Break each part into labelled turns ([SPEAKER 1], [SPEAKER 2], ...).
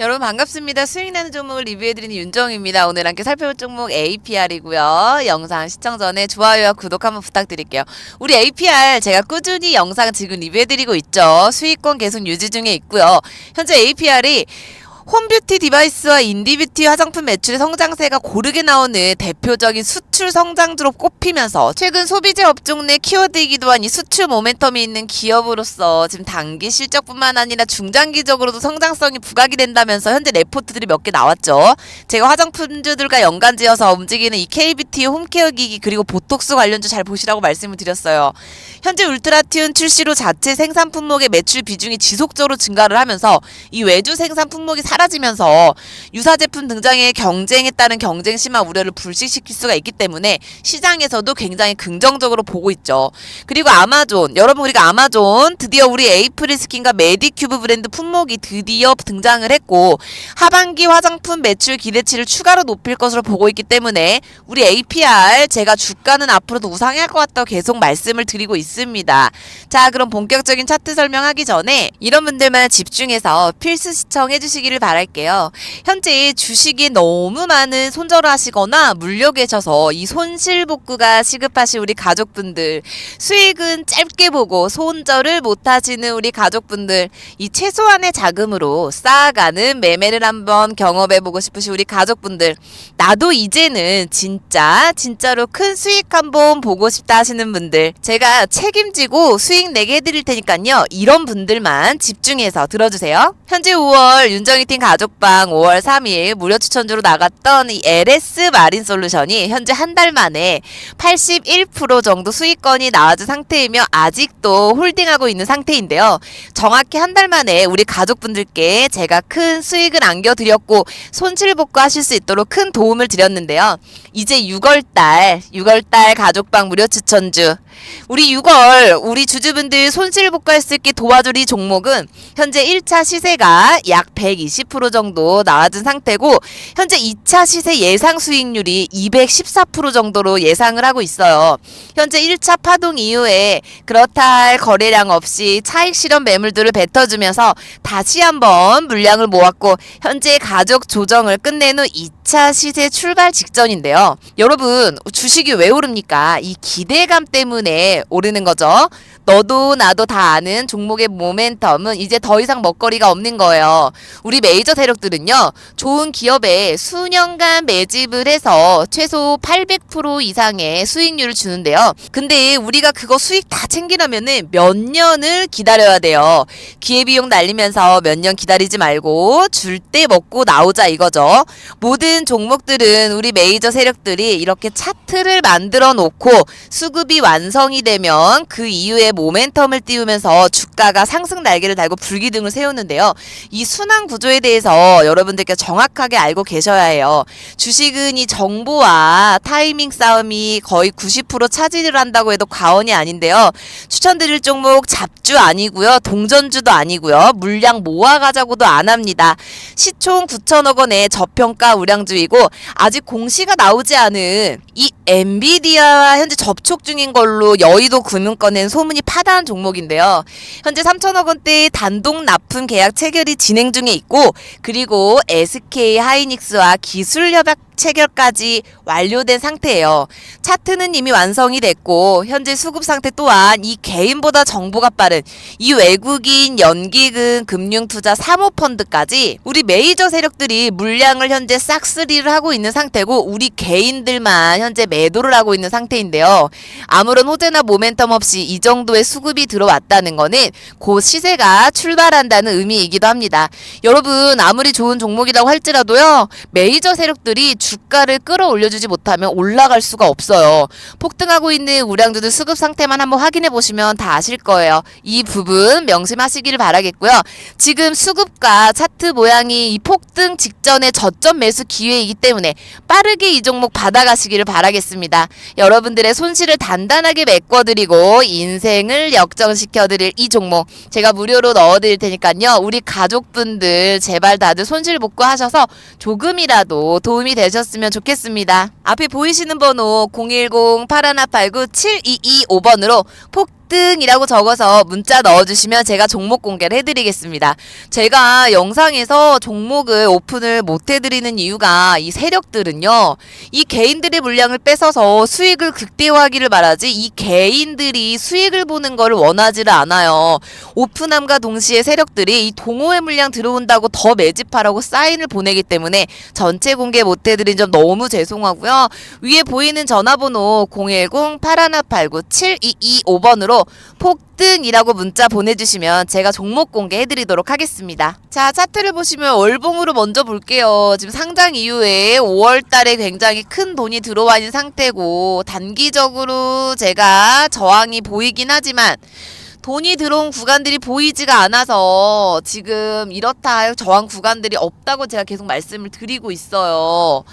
[SPEAKER 1] 여러분 반갑습니다. 수익나는 종목을 리뷰해드리는 윤정입니다. 오늘 함께 살펴볼 종목 APR이고요. 영상 시청 전에 좋아요와 구독 한번 부탁드릴게요. 우리 APR 제가 꾸준히 영상 지금 리뷰해드리고 있죠. 수익권 계속 유지 중에 있고요. 현재 APR이 홈뷰티 디바이스와 인디뷰티 화장품 매출의 성장세가 고르게 나오는 대표적인 수출 성장주로 꼽히면서 최근 소비재 업종 내 키워드이기도 한 이 수출 모멘텀이 있는 기업으로서 지금 단기 실적뿐만 아니라 중장기적으로도 성장성이 부각이 된다면서 현재 레포트들이 몇 개 나왔죠. 제가 화장품주들과 연관지어서 움직이는 이 K뷰티 홈케어 기기 그리고 보톡스 관련주 잘 보시라고 말씀을 드렸어요. 현재 울트라튠 출시로 자체 생산 품목의 매출 비중이 지속적으로 증가를 하면서 이 외주 생산 품목이 사 라지면서 유사 제품 등장에 경쟁에 따른 경쟁 심화 우려를 불식시킬 수가 있기 때문에 시장에서도 굉장히 긍정적으로 보고 있죠. 그리고 아마존 여러분 우리가 아마존 드디어 우리 에이프릴 스킨과 메디큐브 브랜드 품목이 드디어 등장을 했고 하반기 화장품 매출 기대치를 추가로 높일 것으로 보고 있기 때문에 우리 APR 제가 주가는 앞으로도 우상향할 것 같다고 계속 말씀을 드리고 있습니다. 자 그럼 본격적인 차트 설명하기 전에 이런 분들만 집중해서 필수 시청해 주시기를 바 랄게요. 현재 주식이 너무 많은 손절을 하시거나 물려 계셔서 이 손실 복구가 시급하신 우리 가족분들 수익은 짧게 보고 손절을 못 하시는 우리 가족분들 이 최소한의 자금으로 쌓아가는 매매를 한번 경험해 보고 싶으신 우리 가족분들 나도 이제는 진짜 진짜로 큰 수익 한번 보고 싶다 하시는 분들 제가 책임지고 수익 내게 해드릴 테니까요 이런 분들만 집중해서 들어주세요 현재 5월 윤정 희팀 가족방 5월 3일 무료 추천주로 나갔던 이 LS 마린 솔루션이 현재 한 달 만에 81% 정도 수익권이 나와준 상태이며 아직도 홀딩하고 있는 상태인데요 정확히 한 달 만에 우리 가족분들께 제가 큰 수익을 안겨드렸고 손실 복구하실 수 있도록 큰 도움을 드렸는데요. 이제 6월달 6월달 가족방 무료 추천주 우리 6월 우리 주주분들 손실 복구할 수 있게 도와줄 이 종목은 현재 1차 시세가 약 120% 정도 나와준 상태고 현재 2차 시세 예상 수익률이 214% 정도로 예상을 하고 있어요. 현재 1차 파동 이후에 그렇다 할 거래량 없이 차익 실현 매물들을 뱉어주면서 다시 한번 물량을 모았고 현재 가족 조정을 끝낸 후 2차 시세 출발 직전인데요. 여러분 주식이 왜 오릅니까? 이 기대감 때문에 오르는 거죠. 너도 나도 다 아는 종목의 모멘텀은 이제 더 이상 먹거리가 없는 거예요. 우리 메이저 세력들은요, 좋은 기업에 수년간 매집을 해서 최소 800% 이상의 수익률을 주는데요. 근데 우리가 그거 수익 다 챙기려면은 몇 년을 기다려야 돼요. 기회비용 날리면서 몇 년 기다리지 말고 줄 때 먹고 나오자 이거죠. 모든 종목들은 우리 메이저 세력들이 이렇게 차트를 만들어 놓고 수급이 완성 이 되면 그 이후에 모멘텀을 띄우면서 주가가 상승 날개를 달고 불기둥을 세우는데요. 이 순환 구조에 대해서 여러분들께 정확하게 알고 계셔야 해요. 주식은 이 정보와 타이밍 싸움이 거의 90% 차지를 한다고 해도 과언이 아닌데요. 추천드릴 종목 잡주 아니고요. 동전주도 아니고요. 물량 모아가자고도 안 합니다. 시총 9천억 원의 저평가 우량주이고 아직 공시가 나오지 않은 이 엔비디아와 현재 접촉 중인 걸로 여의도 금융권엔 소문이 파다한 종목인데요. 현재 3천억 원대의 단독 납품 계약 체결이 진행 중에 있고 그리고 SK 하이닉스와 기술 협약 체결까지 완료된 상태예요. 차트는 이미 완성이 됐고 현재 수급 상태 또한 이 개인보다 정보가 빠른 이 외국인 연기금 금융투자 사모펀드까지 우리 메이저 세력들이 물량을 현재 싹쓸이를 하고 있는 상태고 우리 개인들만 현재 매도를 하고 있는 상태인데요. 아무런 호재나 모멘텀 없이 이 정도의 수급이 들어왔다는 거는 곧 시세가 출발한다는 의미이기도 합니다. 여러분 아무리 좋은 종목이라고 할지라도요 메이저 세력들이 주가를 끌어올려주지 못하면 올라갈 수가 없어요. 폭등하고 있는 우량주들 수급 상태만 한번 확인해 보시면 다 아실 거예요. 이 부분 명심하시기를 바라겠고요. 지금 수급과 차트 모양이 이 폭등 직전의 저점 매수 기회이기 때문에 빠르게 이 종목 받아가시기를 바라겠습니다. 여러분들의 손실을 단단하게 메꿔드리고 인생을 역전시켜드릴 이 종목 제가 무료로 넣어드릴 테니까요. 우리 가족분들 제발 다들 손실 복구하셔서 조금이라도 도움이 되셨 되셨으면 좋겠습니다. 앞에 보이시는 번호 010-8189-7225번으로 포 1등이라고 적어서 문자 넣어주시면 제가 종목 공개를 해드리겠습니다. 제가 영상에서 종목을 오픈을 못 해드리는 이유가 이 세력들은요, 이 개인들의 물량을 뺏어서 수익을 극대화하기를 말하지 이 개인들이 수익을 보는 것을 원하지를 않아요. 오픈함과 동시에 세력들이 이 동호회 물량 들어온다고 더 매집하라고 사인을 보내기 때문에 전체 공개 못 해드린 점 너무 죄송하고요. 위에 보이는 전화번호 010-8189-7225번으로 폭등이라고 문자 보내주시면 제가 종목 공개해드리도록 하겠습니다. 자, 차트를 보시면 월봉으로 먼저 볼게요. 지금 상장 이후에 5월 달에 굉장히 큰 돈이 들어와 있는 상태고, 단기적으로 제가 저항이 보이긴 하지만, 돈이 들어온 구간들이 보이지가 않아서 지금 이렇다 할 저항 구간들이 없다고 제가 계속 말씀을 드리고 있어요.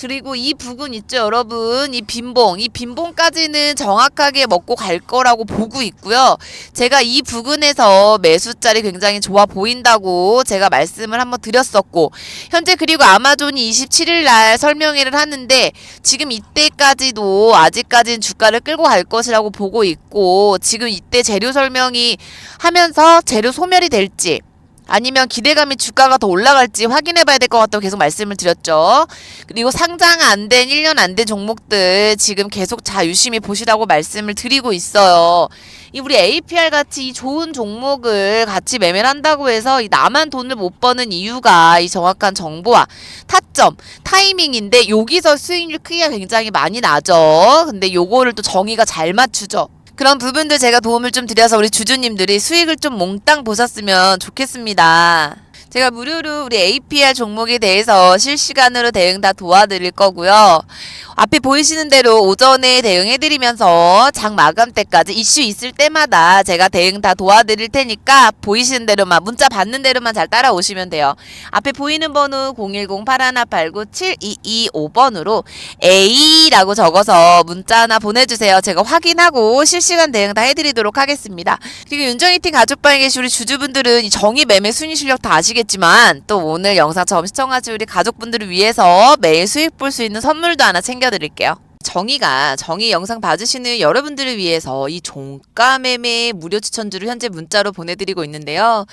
[SPEAKER 1] 그리고 이 부근 있죠, 여러분. 이 빈봉. 이 빈봉까지는 정확하게 먹고 갈 거라고 보고 있고요. 제가 이 부근에서 매수자리 굉장히 좋아 보인다고 제가 말씀을 한번 드렸었고, 현재 그리고 아마존이 27일 날 설명회를 하는데, 지금 이때까지도 아직까지는 주가를 끌고 갈 것이라고 보고 있고, 지금 이때 재료 설명이 하면서 재료 소멸이 될지, 아니면 기대감이 주가가 더 올라갈지 확인해 봐야 될 것 같다고 계속 말씀을 드렸죠. 그리고 상장 안 된 1년 안 된 종목들 지금 계속 자 유심히 보시라고 말씀을 드리고 있어요. 이 우리 APR 같이 이 좋은 종목을 같이 매매를 한다고 해서 이 나만 돈을 못 버는 이유가 이 정확한 정보와 타점, 타이밍인데 여기서 수익률 크기가 굉장히 많이 나죠. 근데 요거를 또 정의가 잘 맞추죠. 그런 부분들 제가 도움을 좀 드려서 우리 주주님들이 수익을 좀 몽땅 보셨으면 좋겠습니다. 제가 무료로 우리 APR 종목에 대해서 실시간으로 대응 다 도와드릴 거고요. 앞에 보이시는 대로 오전에 대응해드리면서 장 마감 때까지 이슈 있을 때마다 제가 대응 다 도와드릴 테니까 보이시는 대로만 문자 받는 대로만 잘 따라오시면 돼요. 앞에 보이는 번호 010-8189-7225번으로 A라고 적어서 문자 하나 보내주세요. 제가 확인하고 실시간 대응 다 해드리도록 하겠습니다. 그리고 윤정이팀 가족방에 계신 우리 주주분들은 이 정의 매매 순위 실력 다 아시 겠지만 또 오늘 영상 처음 시청하신 우리 가족분들을 위해서 매일 수익 볼 수 있는 선물도 하나 챙겨드릴게요. 정의가 정의 영상 봐주시는 여러분들을 위해서 이 종가 매매 무료 추천주를 현재 문자로 보내드리고 있는데요.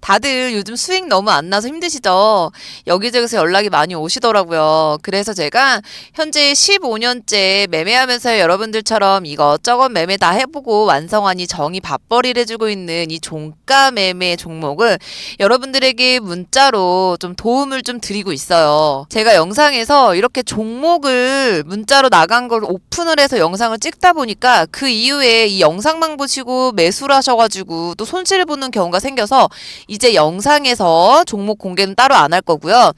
[SPEAKER 1] 다들 요즘 수익 너무 안 나서 힘드시죠? 여기저기서 연락이 많이 오시더라고요. 그래서 제가 현재 15년째 매매하면서 여러분들처럼 이것저것 매매 다 해보고 완성한 이 정의 밥벌이를 해주고 있는 이 종가 매매 종목을 여러분들에게 문자로 좀 도움을 좀 드리고 있어요. 제가 영상에서 이렇게 종목을 문자로 나간 걸 오픈을 해서 영상을 찍다 보니까 그 이후에 이 영상만 보시고 매수를 하셔가지고 또 손실을 보는 경우가 생겨서 이제 영상에서 종목 공개는 따로 안 할 거고요.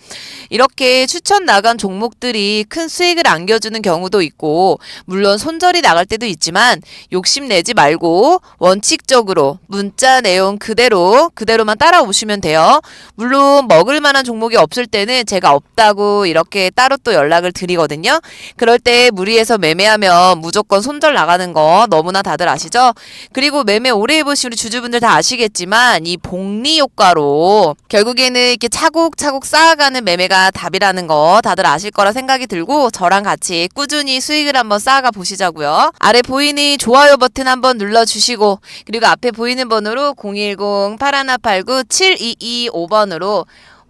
[SPEAKER 1] 이렇게 추천 나간 종목들이 큰 수익을 안겨주는 경우도 있고, 물론 손절이 나갈 때도 있지만, 욕심내지 말고, 원칙적으로 문자 내용 그대로, 그대로만 따라오시면 돼요. 물론, 먹을 만한 종목이 없을 때는 제가 없다고 이렇게 따로 또 연락을 드리거든요. 그럴 때 무리 해서 매매하면 무조건 손절 나가는 거 너무나 다들 아시죠? 그리고 매매 오래 해보신 우리 주주분들 다 아시겠지만, 이 복리 효과로, 결국에는 이렇게 차곡차곡 쌓아가는 매매가 답이라는 거 다들 아실 거라 생각이 들고 저랑 같이 꾸준히 수익을 한번 쌓아가 보시자고요. 아래 보이는 좋아요 버튼 한번 눌러주시고 그리고 앞에 보이는 번호로 010-8189-7225번으로